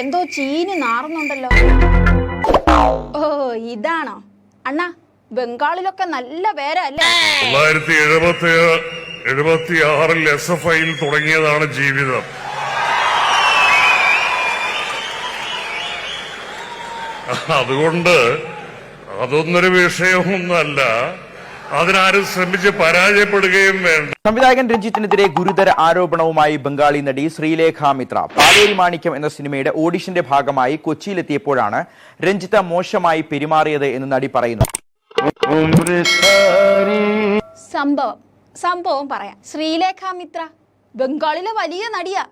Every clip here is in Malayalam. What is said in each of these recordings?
എന്തോ ചീനി നാറുന്നുണ്ടല്ലോ. ഓ ഇതാണോ? അണ്ണാ ബംഗാളിലൊക്കെ നല്ല പേരല്ലേ? തുടങ്ങിയതാണ് ജീവിതം. അതുകൊണ്ട് അതൊന്നൊരു വിഷയമൊന്നല്ല അതിനാരും ശ്രമിച്ച് പരാജയപ്പെടുകയും വേണ്ട. സംവിധായകൻ രഞ്ജിത്തിനെതിരെ ഗുരുതര ആരോപണവുമായി ബംഗാളി നടി ശ്രീലേഖ മിത്ര പാലേരി മാണിക്യം എന്ന സിനിമയുടെ ഓഡിഷന്റെ ഭാഗമായി കൊച്ചിയിലെത്തിയപ്പോഴാണ് രഞ്ജിത്ത് മോശമായി പെരുമാറിയത് എന്ന് നടി പറയുന്നു. സംഭവം സംഭവം പറയാം. ശ്രീലേഖ മിത്ര ബംഗാളിലെ വലിയ നടിയാ.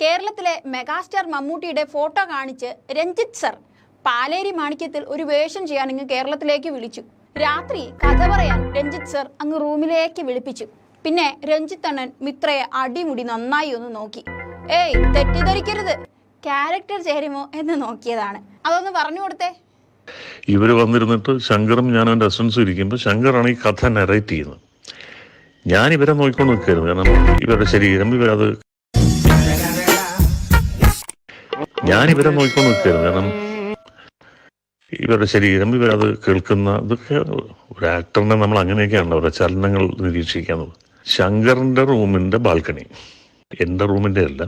കേരളത്തിലെ മെഗാസ്റ്റാർ മമ്മൂട്ടിയുടെ ഫോട്ടോ കാണിച്ച് രഞ്ജിത് സർ പാലേരി മാണിക്യത്തിൽ ഒരു വേഷം ചെയ്യാൻ ഇങ്ങ് കേരളത്തിലേക്ക് വിളിച്ചു. രാത്രി കഥ പറയാൻ രഞ്ജിത്ത് സർ അങ്ങ് റൂമിലേക്ക് വിളിപ്പിച്ചു. പിന്നെ രഞ്ജിത്ത് അണ്ണൻ മിത്രയെ അടിമുടി നന്നായി ഒന്ന് നോക്കി. ഏയ് തെറ്റിദ്ധരിക്കരുത്. ക്യാരക്ടർ ചേരുമോ എന്ന് നോക്കിയതാണ്. അതൊന്ന് പറഞ്ഞു കൊടുത്തേ. ഇവർ വന്നിരുന്നിട്ട് ശങ്കറും ഞാനും എന്റെ അസിസ്റ്റൻസും ഇരിക്കുമ്പോൾ ശങ്കറാണ് ഈ കഥ നറേറ്റ് ചെയ്യുന്നത്. ഞാൻ ഇവരെ നോക്കിക്കൊണ്ട് നിൽക്കായിരുന്നു. കാരണം ഇവരുടെ ശരീരം ഇവരത് ഞാൻ ഇവരെ നോക്കിക്കൊണ്ട് നിൽക്കായിരുന്നു. കാരണം ഇവരുടെ ശരീരം ഇവരത് കേൾക്കുന്ന ഇതൊക്കെ ഒരു ആക്ടറിനെ നമ്മൾ അങ്ങനെയൊക്കെയാണ് അവരുടെ ചലനങ്ങൾ നിരീക്ഷിക്കുന്നത്. ശങ്കറിന്റെ റൂമിന്റെ ബാൽക്കണി. എന്റെ റൂമിന്റെ അല്ല.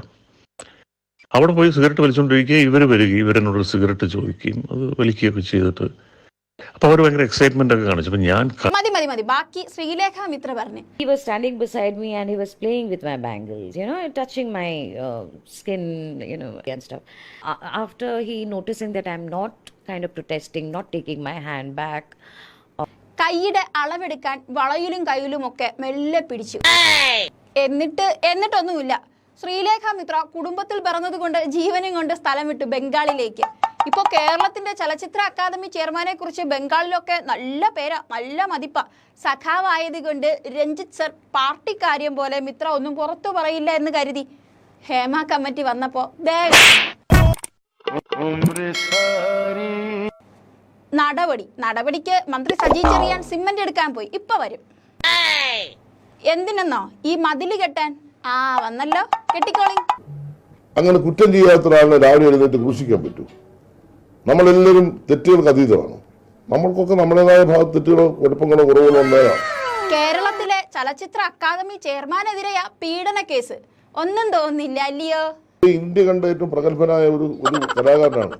അവിടെ പോയി സിഗരറ്റ് വലിച്ചുകൊണ്ടിരിക്കുക ഇവർ വരികയും ഇവരെന്നോട് സിഗരറ്റ് ചോദിക്കുകയും അത് വലിക്കുകയൊക്കെ ചെയ്തിട്ട് അപ്പൊ അവർ ഭയങ്കര എക്സൈറ്റ്മെന്റ് ഒക്കെ കാണിച്ചു. ഞാൻ മതി മതി മതി. ബാക്കി ശ്രീലേഖ മിത്ര പറഞ്ഞു. He was standing beside me and he was playing with my bangles you know touching my skin you know and after he noticing that I'm not kind of protesting not taking my hand back കൈയുടെ അളവെടുക്കാൻ വളയിലും കയ്യിലും ഒക്കെ മെല്ലെ പിടിച്ചു. എന്നിട്ട് എന്നിട്ടൊന്നുമില്ല. ശ്രീലേഖ മിത്ര കുടുംബത്തിൽ പിറന്നത് കൊണ്ട് ജീവനും കൊണ്ട് സ്ഥലം വിട്ടു ബംഗാളിലേക്ക്. ഇപ്പൊ കേരളത്തിന്റെ ചലച്ചിത്ര അക്കാദമി ചെയർമാനെ കുറിച്ച് ബംഗാളിലൊക്കെ നല്ല പേരാ നല്ല മതിപ്പ. സഖാവായത് കൊണ്ട് രഞ്ജിത്ത് സർ പാർട്ടി കാര്യം പോലെ മിത്ര ഒന്നും പുറത്തു പറയില്ല എന്ന് കരുതി. ഹേമ കമ്മിറ്റി വന്നപ്പോ നടപടി നടപടിക്ക് മന്ത്രി സജി ചെറിയാൻ സിമന്റ് എടുക്കാൻ പോയി. ഇപ്പൊ വരും. എന്തിനെന്നോ? ഈ മതിൽ കെട്ടാൻ. ആ വന്നല്ലോ. കെട്ടിക്കോളി. അങ്ങനെ കുറ്റം ചെയ്യാത്ത ഒരാളെ രാവിലെ എഴുന്നേറ്റ് ക്രൂശിക്കാൻ പറ്റൂ. നമ്മളെല്ലാവരും തെറ്റുകൾക്ക് അതീതമാണ്. നമ്മൾക്കൊക്കെ നമ്മുടേതായ ഭാഗത്ത് തെറ്റുകളോ കുഴപ്പങ്ങളോ കുറവുകളോ ഉണ്ടാകാം കേരളത്തിലെ ചലച്ചിത്ര അക്കാദമി ചെയർമാനെതിരെയാ പീഡന കേസ്. ഒന്നും തോന്നില്ല അല്ലയോ? ഇന്ത്യ കണ്ട ഏറ്റവും പ്രഗത്ഭനായ ഒരു ഒരു കലാകാരനാണ്.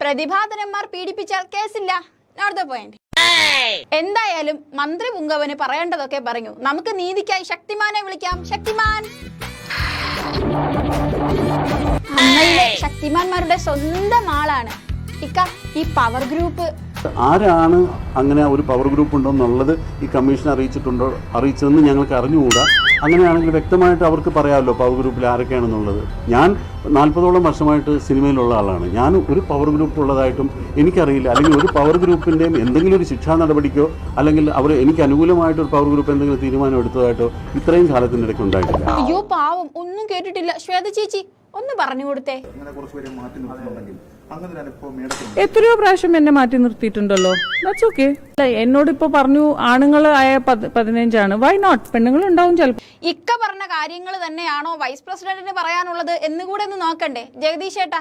പ്രതിഭാധനന്മാർ പീഡിപ്പിച്ചാൽ കേസില്ല. നോട്ട് ദ പോയിന്റ് എന്തായാലും മന്ത്രി പുങ്കവന് പറയേണ്ടതൊക്കെ പറഞ്ഞു. നമുക്ക് നീതിക്കായി ശക്തിമാനെ വിളിക്കാം. ശക്തിമാൻ! അമ്മയിലെ ശക്തിമാന്മാരുടെ സ്വന്തം ആളാണ്. ഇക്ക ഈ പവർ ഗ്രൂപ്പ് ആരാണ് അങ്ങനെ ഒരു പവർ ഗ്രൂപ്പ് ഉണ്ടോ എന്നുള്ളത് ഈ കമ്മീഷൻ അറിയിച്ചിട്ടുണ്ടോ അറിയിച്ചതെന്ന് ഞങ്ങൾക്ക് അറിഞ്ഞുകൂടാ. അങ്ങനെയാണെങ്കിൽ വ്യക്തമായിട്ട് അവർക്ക് പറയാമല്ലോ പവർ ഗ്രൂപ്പിൽ ആരൊക്കെയാണെന്നുള്ളത്. ഞാൻ നാൽപ്പതോളം വർഷമായിട്ട് സിനിമയിലുള്ള ആളാണ്. ഞാൻ ഒരു പവർ ഗ്രൂപ്പ് ഉള്ളതായിട്ടും എനിക്കറിയില്ല. അല്ലെങ്കിൽ ഒരു പവർ ഗ്രൂപ്പിന്റെയും എന്തെങ്കിലും ഒരു ശിക്ഷാ നടപടിക്കോ അല്ലെങ്കിൽ അവർ എനിക്ക് അനുകൂലമായിട്ട് ഒരു പവർ ഗ്രൂപ്പ് എന്തെങ്കിലും തീരുമാനം എടുത്തതായിട്ടോ ഇത്രയും കാലത്തിന്റെ ഇടയ്ക്ക് ഉണ്ടായിട്ടില്ല. അയ്യോ പാവം. ഒന്നും കേട്ടിട്ടില്ല. ശ്വേത ചേച്ചി ഒന്ന് പറഞ്ഞു കൊടുത്തേ. എത്രയോ പ്രാവശ്യം എന്നെ മാറ്റി നിർത്തിയിട്ടുണ്ടല്ലോ. ദാറ്റ്സ് ഓക്കെ എന്നോട് ഇപ്പൊ പറഞ്ഞു ആണുങ്ങൾ ആയ പത്- പതിനഞ്ചാണ്. വൈ നോട്ട് പെണ്ണുങ്ങൾ ഉണ്ടാവും ചിലപ്പോൾ ഇക്ക പറഞ്ഞ കാര്യങ്ങൾ തന്നെയാണോ വൈസ് പ്രസിഡന്റിന് പറയാനുള്ളത് എന്നുകൂടെ ഒന്ന് നോക്കണ്ടേ? ജഗദീഷ് ഏട്ടാ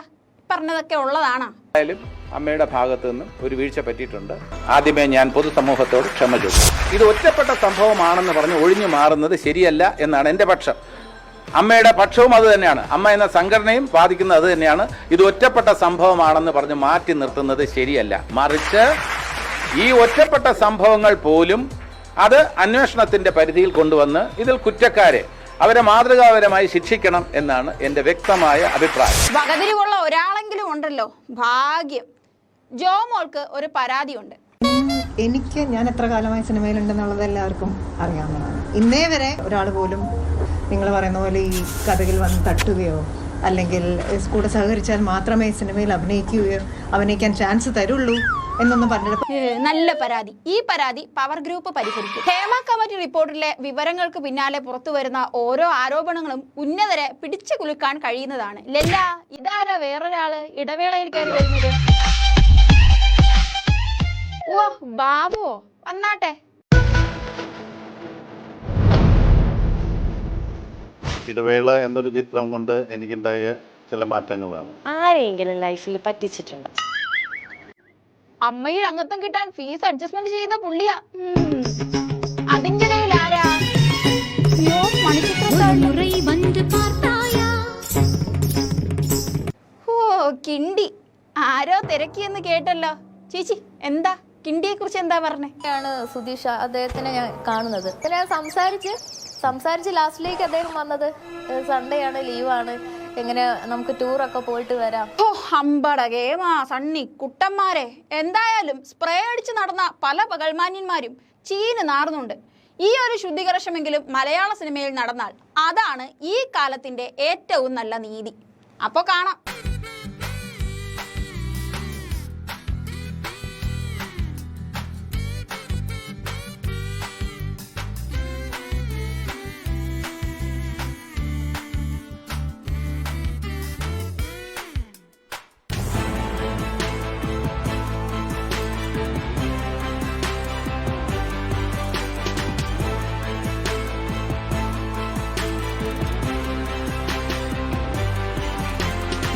പറഞ്ഞതൊക്കെ ഉള്ളതാണോ? എന്തായാലും അമ്മയുടെ ഭാഗത്തു നിന്നും ഒരു വീഴ്ച പറ്റിയിട്ടുണ്ട്. ആദ്യമേ ഞാൻ പൊതുസമൂഹത്തോട് ക്ഷമ ചോദിച്ചു ഇത് ഒറ്റപ്പെട്ട സംഭവമാണെന്ന് പറഞ്ഞ് ഒഴിഞ്ഞു മാറുന്നത് ശരിയല്ല എന്നാണ് എന്റെ പക്ഷം. അമ്മയുടെ പക്ഷവും അത് തന്നെയാണ്. അമ്മ എന്ന സംഘടനയും വാദിക്കുന്നത് അത് തന്നെയാണ്. ഇത് ഒറ്റപ്പെട്ട സംഭവമാണെന്ന് പറഞ്ഞ് മാറ്റി നിർത്തുന്നത് ശരിയല്ല. മറിച്ച് ഈ ഒറ്റപ്പെട്ട സംഭവങ്ങൾ പോലും അത് അന്വേഷണത്തിന്റെ പരിധിയിൽ കൊണ്ടുവന്ന് ഇതിൽ കുറ്റക്കാരെ അവരെ മാതൃകാപരമായി ശിക്ഷിക്കണം എന്നാണ് എന്റെ വ്യക്തമായ അഭിപ്രായം. വകതിരിവുള്ള ഒരാളെങ്കിലും ഉണ്ടല്ലോ. ഭാഗ്യം. ജോ മോൾക്ക് ഒരു പരാതിയുണ്ട്. എനിക്ക് ഞാൻ എത്ര കാലമായി സിനിമയിലുണ്ടെന്നുള്ളത് എല്ലാവർക്കും അറിയാവുന്നതാണ്. ഇന്നേ വരെ ഒരാൾ പോലും നിങ്ങൾ പറയുന്ന പോലെ ഈ കഥകിൽ വന്ന് തട്ടുകയോ അല്ലെങ്കിൽ കൂടെ സഹകരിച്ചാൽ മാത്രമേ സിനിമയിൽ അഭിനയിക്കുകയോ അഭിനയിക്കാൻ ചാൻസ് തരുള്ളൂ എന്നൊന്നും പറഞ്ഞിട്ട് നല്ല പരാതി. ഈ പരാതി പവർ ഗ്രൂപ്പ് പരിഹരിക്കും. ഹേമ കമ്മിറ്റി റിപ്പോർട്ടിലെ വിവരങ്ങൾക്ക് പിന്നാലെ പുറത്തു വരുന്ന ഓരോ ആരോപണങ്ങളും ഉന്നതരെ പിടിച്ചു കുലുക്കാൻ കഴിയുന്നതാണ്. ലല്ല ഇതാരാ വേറൊരാൾ? ഇടവേളയിൽ കയറി വരുന്നത്. ഓ ബാബുവോ? വന്നാട്ടെ. ഇടവേള എന്നൊരു ചിത്രം കൊണ്ട് എനിക്കുണ്ടായ ചില മാറ്റങ്ങളാണ്. ആരെങ്കിലും ലൈഫിൽ പറ്റിച്ചിട്ടുണ്ട്? അമ്മയിൽ അംഗത്വം കിട്ടാൻ ഫീസ് അഡ്ജസ്റ്റ്മെന്റ് ചെയ്ത പുള്ളിയാ. അതിന്റെ ഇടയിൽ ആരാ അയ്യോ മണിച്ചിത്ര ഓ കിണ്ടി. ആരോ തിരക്കിയെന്ന് കേട്ടല്ലോ. ചേച്ചി എന്താ? കിണ്ടിയെ കുറിച്ച് എന്താ പറഞ്ഞേ? ആണ് സുധീഷ് അദ്ദേഹത്തിനെ ഞാൻ കാണുന്നത്. ഞാൻ സംസാരിച്ച് സംസാരിച്ച് ലാസ്റ്റിലേക്ക് അദ്ദേഹം വന്നത് സൺഡേ ആണ് ലീവാണ് എങ്ങനെ നമുക്ക് ടൂറൊക്കെ പോയിട്ട് വരാം? ഓ അമ്പട ഗേമാ സണ്ണി കുട്ടന്മാരെ. എന്തായാലും സ്പ്രേ അടിച്ച് നടന്ന പല പകൽമാന്യന്മാരും ചീന് നാറുന്നുണ്ട്. ഈ ഒരു ശുദ്ധികരശമെങ്കിലും മലയാള സിനിമയിൽ നടന്നാൽ അതാണ് ഈ കാലത്തിന്റെ ഏറ്റവും നല്ല നീതി. അപ്പൊ കാണാം.